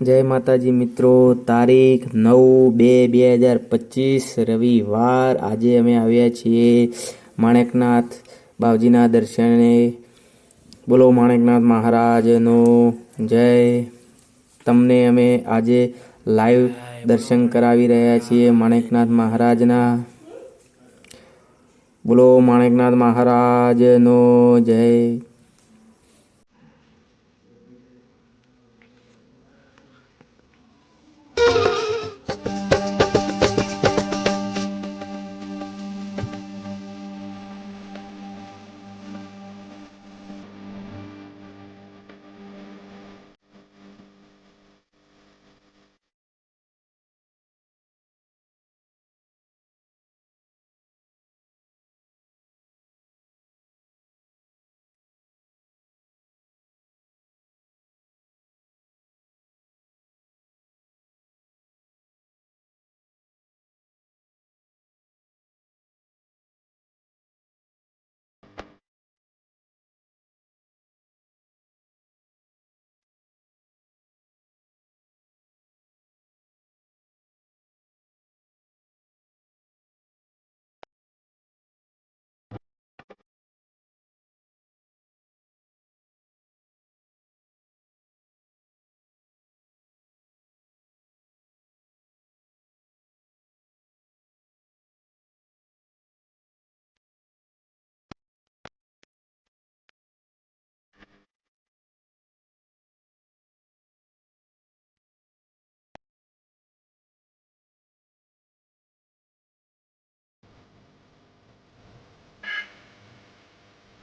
જય માતાજી મિત્રો, તારીખ નવ બે બે હજાર પચીસ, રવિવાર. આજે અમે આવ્યા છીએ માણેકનાથ બાવજીના દર્શને. બોલો માણેકનાથ મહારાજનો જય. તમને અમે આજે લાઈવ દર્શન કરાવી રહ્યા છીએ માણેકનાથ મહારાજના. બોલો માણેકનાથ મહારાજનો જય.